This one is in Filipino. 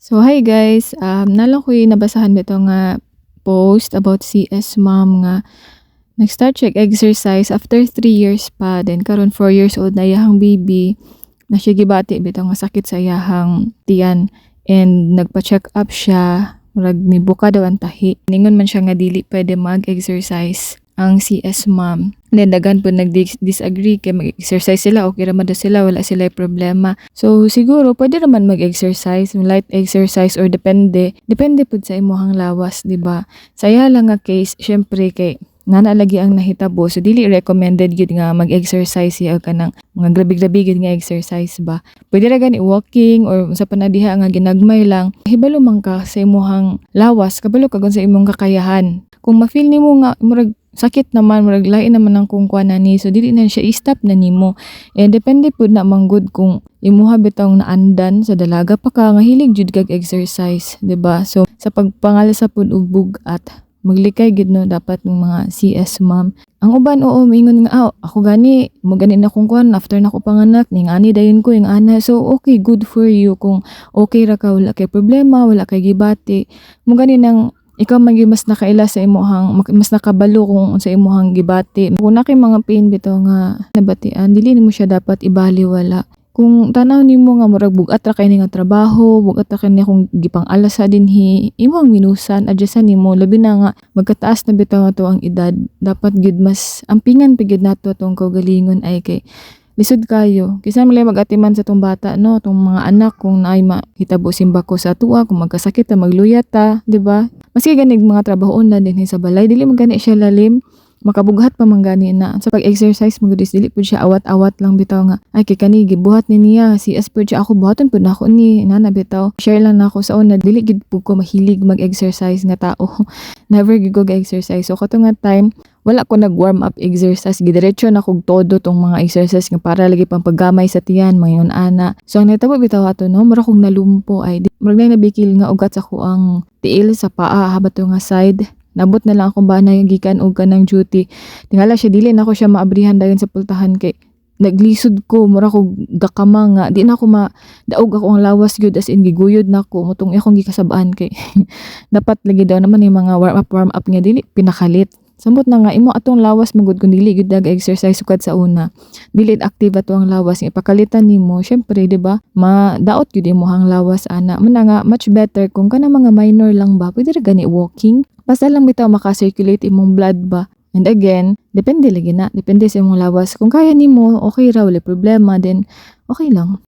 So hi guys, um, nalang ko nabasahan bito nga post about CS mom nga nag-start check exercise after 3 years pa. Then karon 4 years old na iyahang baby. Na siya gibati bito nga sakit sa iyahang tiyan. And nagpa-check up siya. Murag mibuka daw ang tahi. Ningon man siya nga dili pwede mag-exercise ang CS mom. Then dagan po nag-disagree kay mag-exercise sila, okay raman daw sila, wala sila problema. So siguro pwede naman mag-exercise, light exercise or depende. Depende po sa imuhang lawas, di ba? Saya lang nga case, syempre kay nana lagi ang nahitabo so dili recommended gid nga mag-exercise siya ka ng mga grabe-grabe gid nga exercise ba pwede ra gani walking or sa panadiha nga ginagmay lang hibalo man ka sa imuhang lawas kabalo ka gun sa imong kakayahan kung ma-feel nimo nga murag sakit naman murag lain naman ang kung kuan ni. So dili na siya i-stop na nimo eh depende pud na manggod kung imuha bitong naandan sa dalaga pa ka nga hilig jud kag exercise di ba? So sa pagpangal sa pud og bugat maglikay gid no dapat ng mga CS ma'am. Ang uban oo mingon nga ah, ako gani mo gani na kung kuan after na ko panganak ning ani dayon ko yung ana so okay good for you. Kung okay ra ka wala kay problema wala kay gibati. Mo gani nang ikaw magi mas nakaila sa imuhang mas nakabalo kung sa imuhang gibati. Kung na mga pain bitaw nga nabatian dili nimo siya dapat ibaliwala. Kung tanaw nimo nga murag bugat ra kay ni nga trabaho bugat ra kay kung gipang alas sa dinhi imo ang minusan adjustan nimo labi na nga magkataas na bitaw ato ang edad dapat gid mas ampingan pigid nato atong kaugalingon ay kay lisod kayo. Kisa malay magatiman sa tong bata no? Tong mga anak kung naay mahitabo simba ko sa tuwa kung magkasakit ta magluyat ta di ba? Maski ganig mga trabaho na din sa balay dili magani siya lalim makabughat pa man gani na. Sa pag-exercise magudis dili pud siya awat-awat lang bitaw nga ay kay kani gibuhat ni niya. Si as pud siya ako buhaton pud na ako ni nana bitaw. Share lang na ako sa una dili gid pud ko mahilig mag-exercise nga tao. Never gid ko ga-exercise. So kato nga time wala ko nag warm up exercise. Gidiretso na kog todo tong mga exercise nga para lagi pang paggamay sa tiyan mayon ana. So ang natabo bitaw ato no? Mura kog nalumpo ay murag na nabikil nga ugat sa ko ang tiil sa paa habat to nga side Nabot na lang akong bana yung gikan og kanang duty. Tingala siya dili na ako siya maabrihan dayon sa pultahan kay naglisod ko mura ko gakama nga. Di na ako ma daog ako ang lawas gyud as in giguyod na ko. Mutong akong gikasabaan kay dapat lagi daw naman yung mga warm up warm up nga dili pinakalit Samot na nga imo atong lawas magud kun dili gyud exercise sukad sa una. Dili active ato ang lawas ipakalitan nimo. Syempre, di ba? Madaot gyud imo ang lawas ana. Man na nga much better kung kana mga minor lang ba. Pwede ra gani walking. Basta lang bitaw maka-circulate imong blood ba. And again, depende lagi na. Depende sa imong lawas. Kung kaya nimo, okay ra, wala problema, then okay lang.